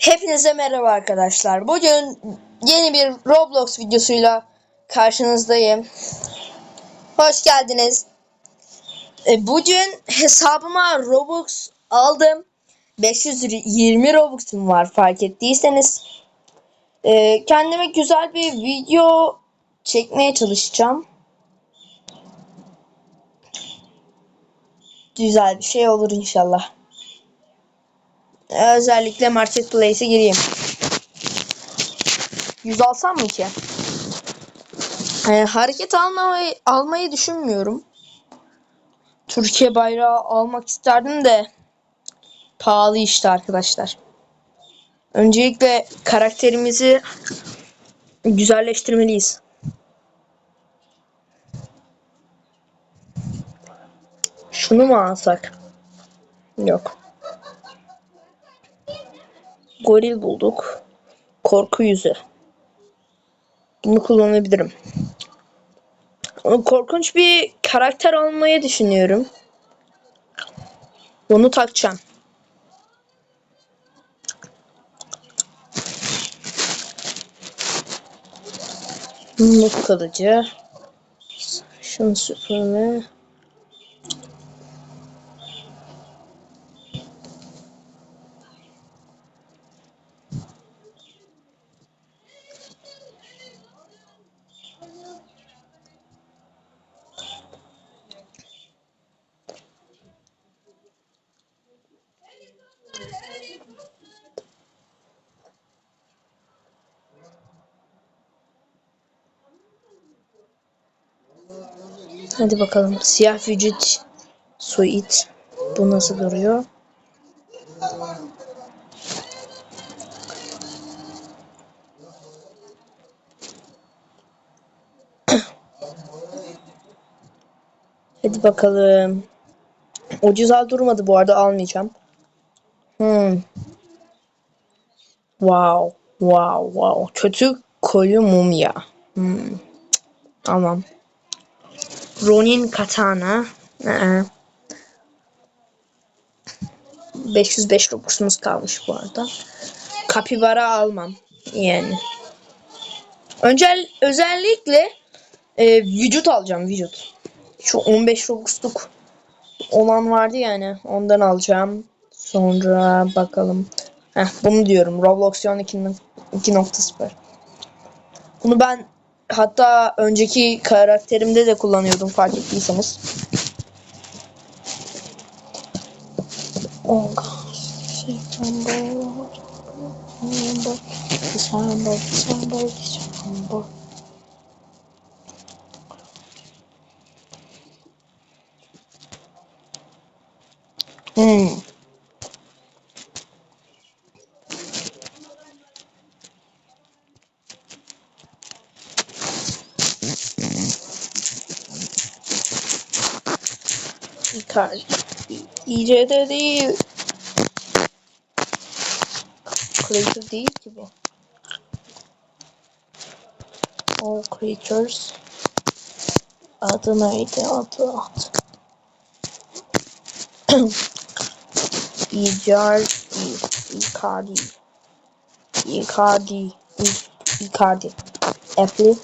Hepinize merhaba arkadaşlar. Bugün yeni bir Roblox videosuyla karşınızdayım. Hoş geldiniz. E, Bugün hesabıma Robux aldım. 520 Robux'um var fark ettiyseniz. E, Kendime güzel bir video çekmeye çalışacağım. Güzel bir şey olur inşallah. Özellikle Marketplace'e gireyim. 100 alsam mı ki? Ee, hareket almayı, almayı düşünmüyorum. Türkiye bayrağı almak isterdim de pahalı işte arkadaşlar. Öncelikle karakterimizi güzelleştirmeliyiz. Şunu mu alsak? Yok. Goril bulduk. Korku yüzü. Bunu kullanabilirim. Korkunç bir karakter almayı düşünüyorum. Bunu takacağım. Mumluk kılıcı. Şunu süpürme. Hadi bakalım. Siyah vücut suit. Bu nasıl duruyor? Hadi bakalım. Ucuz al durmadı bu arada almayacağım. Hmm. Wow. Wow. Wow. Kötü koyu mumya. Hmm. Tamam. Ronin Katana. Ee. 505 Robux'umuz kalmış bu arada. Kapibara almam. Yani. Önce özellikle e, vücut alacağım vücut. Şu 15 Robux'luk olan vardı yani. Ondan alacağım. Sonra bakalım. Heh, bunu diyorum. Robloxion 2.0. Bunu ben hatta önceki karakterimde de kullanıyordum fark ettiyseniz. Oh. Hmm. Icardi. İCD değil. Creator değil ki bu. All creatures. Adı neydi? Adı adı. Icar, Icardi. Icardi. Icardi. Apple.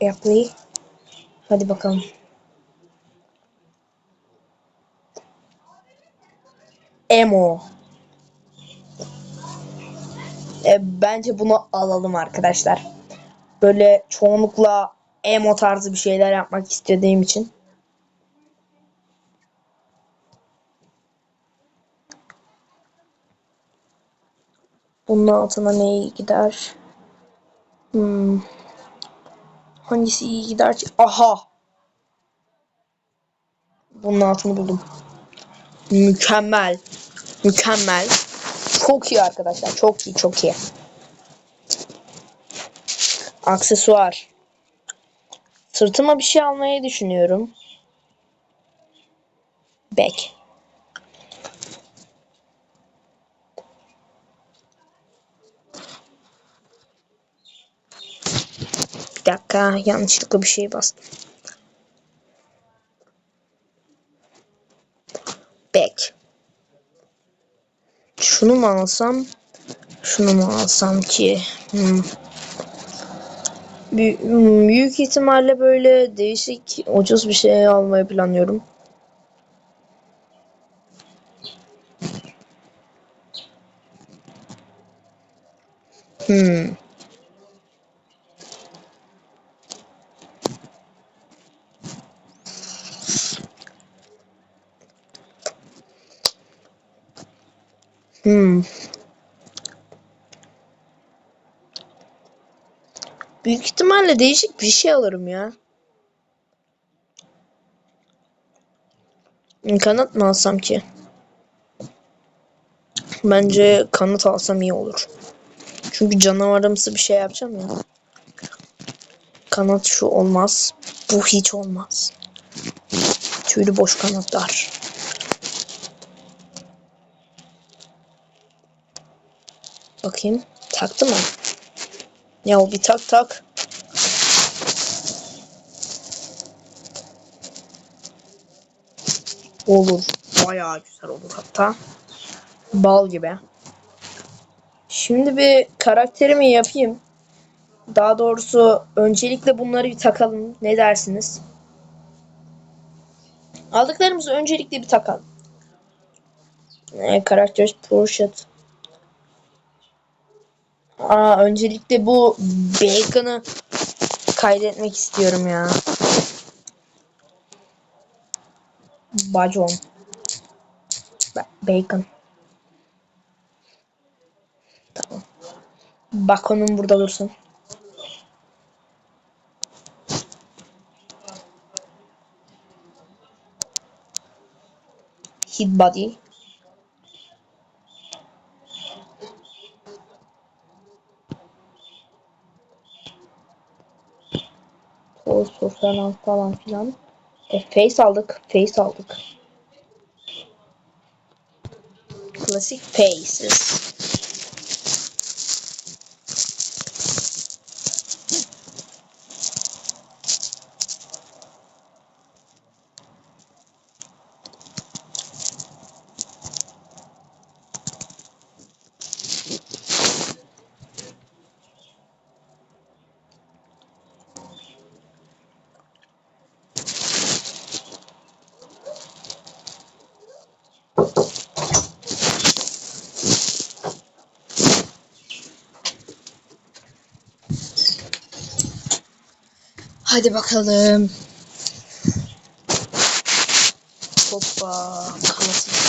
Airplay. Hadi bakalım. Emo. E, bence bunu alalım arkadaşlar. Böyle çoğunlukla emo tarzı bir şeyler yapmak istediğim için. Bunun altına ne gider? Hmm. Hangisi iyi gider ki? Aha! Bunun altını buldum. Mükemmel. Mükemmel. Çok iyi arkadaşlar. Çok iyi, çok iyi. Aksesuar. Sırtıma bir şey almayı düşünüyorum. Bek. Dakika yanlışlıkla bir şey bastım. Bek. Şunu mu alsam? Şunu mu alsam ki? Hmm. Büyük, büyük ihtimalle böyle değişik ucuz bir şey almayı planlıyorum. Hmm. Hmm. Büyük ihtimalle değişik bir şey alırım ya. Kanat mı alsam ki? Bence kanat alsam iyi olur. Çünkü canavarımsı bir şey yapacağım ya. Kanat şu olmaz. Bu hiç olmaz. Tüylü boş kanatlar. Bakayım. Taktı mı? Ya bir tak tak. Olur. Bayağı güzel olur hatta. Bal gibi. Şimdi bir karakterimi yapayım. Daha doğrusu öncelikle bunları bir takalım. Ne dersiniz? Aldıklarımızı öncelikle bir takalım. Ne karakter portrait. Aa öncelikle bu bacon'ı kaydetmek istiyorum ya. Bacon. Ba- Bacon. Tamam. Bacon'um burada dursun. Hit body. Falan falan filan. E, face aldık. Face aldık. Classic faces. Hadi bakalım. Hoppa.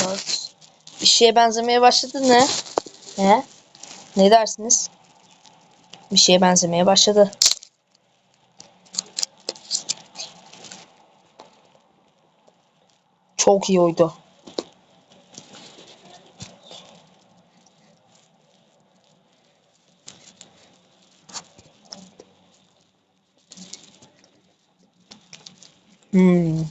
Kart. Bir şeye benzemeye başladı ne? He? Ne dersiniz? Bir şeye benzemeye başladı. Çok iyi oydu. Hmm.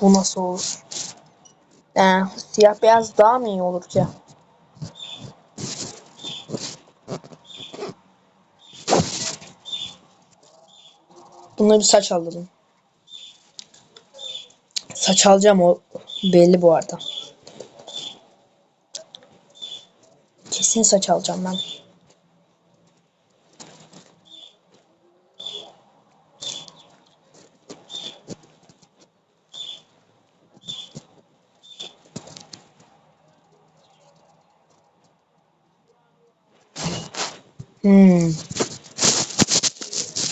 Bu nasıl olur? Ee, siyah beyaz daha mı iyi olur ki? Buna bir saç alırım. Saç alacağım o belli bu arada. Kesin saç alacağım ben. Hmm.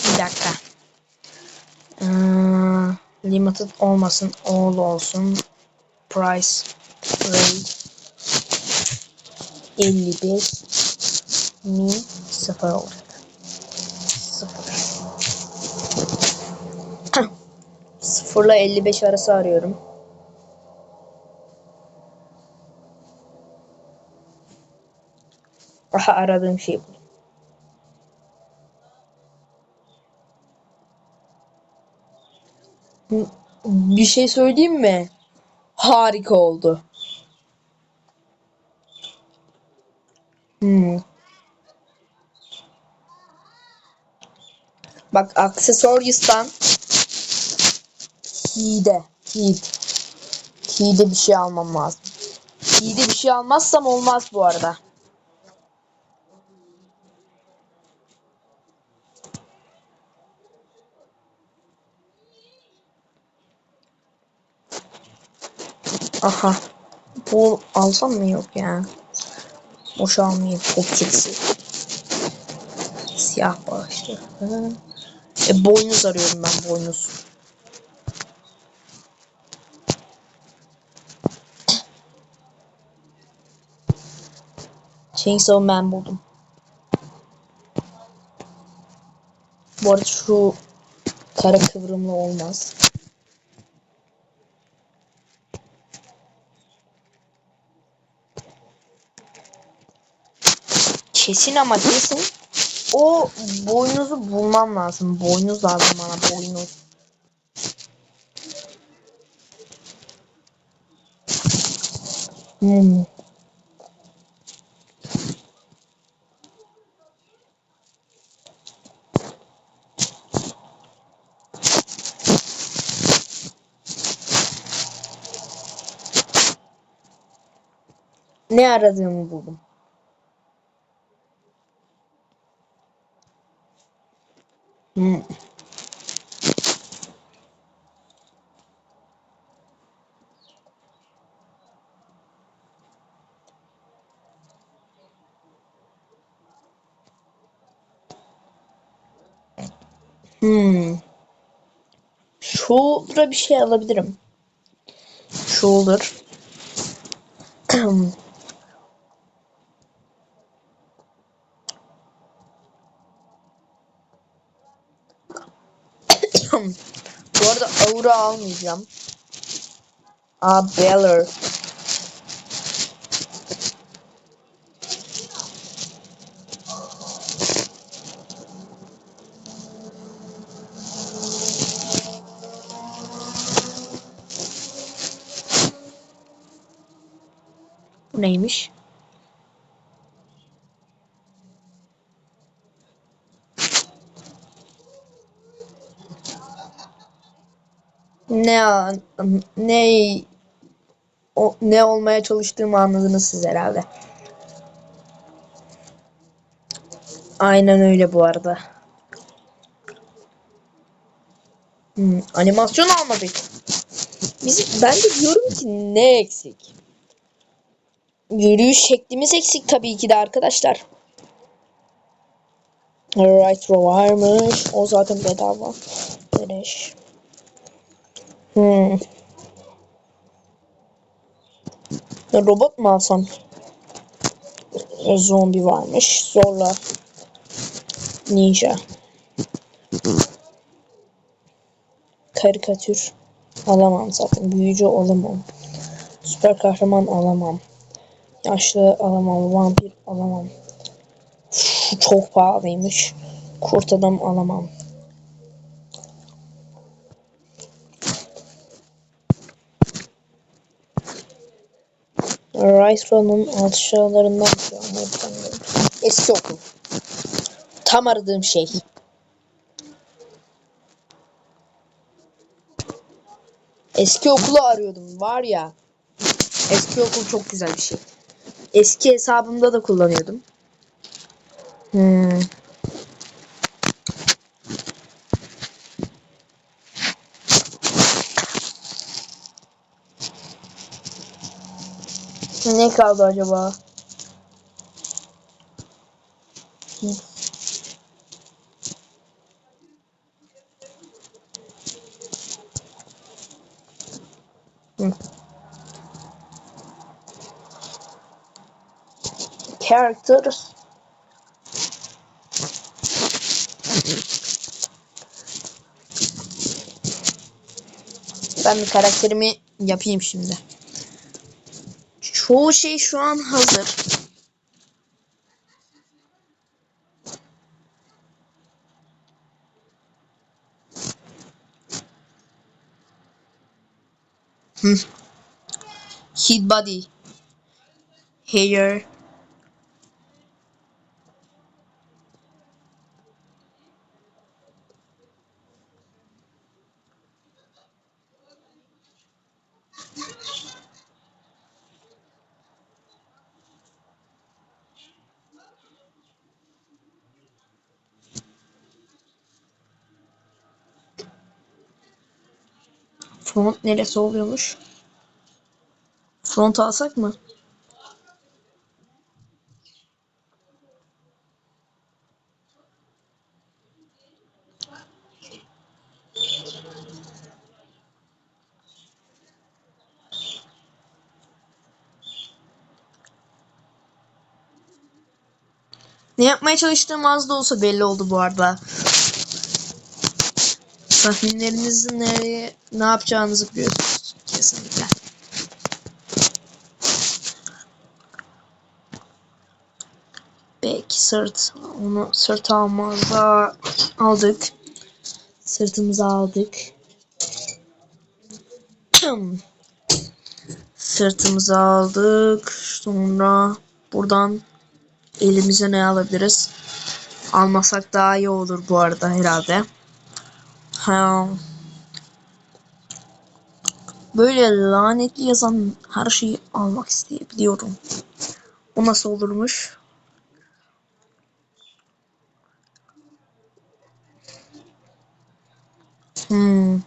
Bir dakika. Ee, Limited olmasın. All olsun. Price rate 55 min sıfır olacak. Sıfır. Sıfırla 55 arası arıyorum. Aha aradığım şey bu. Bir şey söyleyeyim mi? Harika oldu. Hmm. Bak Accessorious'tan T'de T T'de bir şey almam lazım. T'de bir şey almazsam olmaz bu arada. Aha. Bu alsam mı yok ya? Boş almayayım. Optiksi. Siyah bağışlı. Hı. E, boynuz arıyorum ben boynuz. Chainsaw Man buldum. Bu arada şu kara kıvrımlı olmaz. Kesin ama kesin o boynuzu bulmam lazım. Boynuz lazım bana boynuz. Hmm. Ne aradığımı buldum. Hmm. Hmm. Shoulder'a bir şey alabilirim. Shoulder. Bu aura almayacağım. Aa Beller. Neymiş? Ne ne o, ne olmaya çalıştığımı anladınız siz herhalde. Aynen öyle bu arada. Hmm, animasyon almadık. Biz, ben de diyorum ki ne eksik? Yürüyüş şeklimiz eksik tabii ki de arkadaşlar. Retro varmış. O zaten bedava. Beleş. Hmm. Robot mu alsam? Zombi varmış. Zorla. Ninja. Karikatür. Alamam zaten. Büyücü alamam. Süper kahraman alamam. Yaşlı alamam. Vampir alamam. Çok pahalıymış. Kurt adam alamam. Rice'ın aşağılarından şu an yapamıyorum. Eski okul. Tam aradığım şey. Eski okulu arıyordum var ya. Eski okul çok güzel bir şey. Eski hesabımda da kullanıyordum. Hmm. Ne kaldı acaba? Hı. Characters. Ben bir karakterimi yapayım şimdi. Çoğu şey şu an hazır. Hit body. Hair. Front neresi oluyormuş? Front alsak mı? Ne yapmaya çalıştığım az da olsa belli oldu bu arada. Tahminlerinizin nereye, ne yapacağınızı biliyorsunuz kesinlikle. Belki sırt, onu sırt almazda aldık. Sırtımıza aldık. Sırtımıza aldık. Sonra buradan elimize ne alabiliriz? Almasak daha iyi olur bu arada herhalde. Ha. Böyle lanetli yazan her şeyi almak isteyebiliyorum. O nasıl olurmuş? Hmm.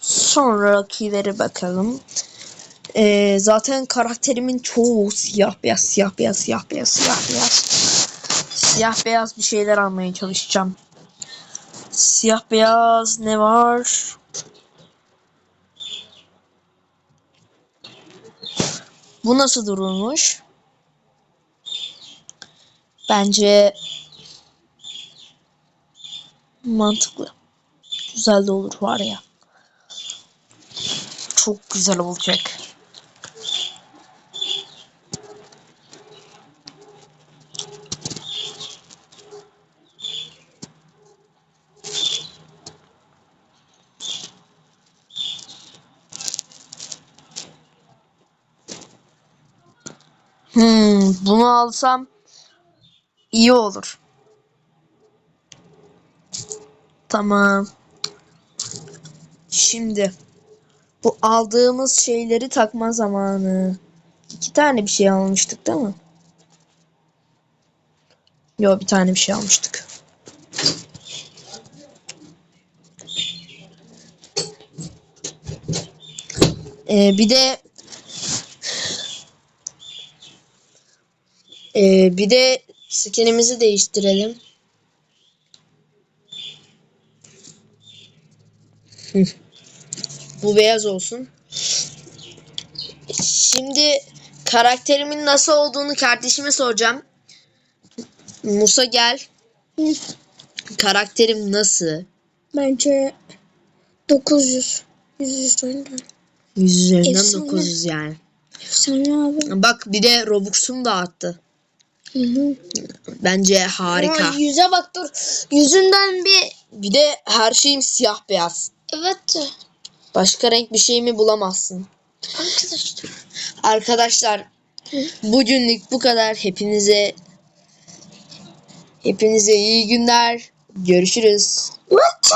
Sonrakilere bakalım. Ee, zaten karakterimin çoğu siyah beyaz, siyah beyaz, siyah beyaz, siyah beyaz. Siyah beyaz bir şeyler almaya çalışacağım. Siyah beyaz ne var? Bu nasıl durulmuş? Bence mantıklı. Güzel de olur var ya. Çok güzel olacak. Hmm, alsam iyi olur. Tamam. Şimdi bu aldığımız şeyleri takma zamanı. İki tane bir şey almıştık değil mi? Yok bir tane bir şey almıştık. Ee, bir de Ee, bir de skinimizi değiştirelim. Bu beyaz olsun. Şimdi karakterimin nasıl olduğunu kardeşime soracağım. Musa gel. Karakterim nasıl? Bence 900. 100 üzerinden. 100 üzerinden Efsane. 900 yani. Efsane abi. Bak bir de Robux'um da arttı. Bence harika. Ama yüze bak dur. Yüzünden bir Bir de her şeyim siyah beyaz. evet Başka renk bir şeyimi bulamazsın. arkadaşlar. Arkadaşlar bugünlük bu kadar. Hepinize hepinize iyi günler. Görüşürüz. What?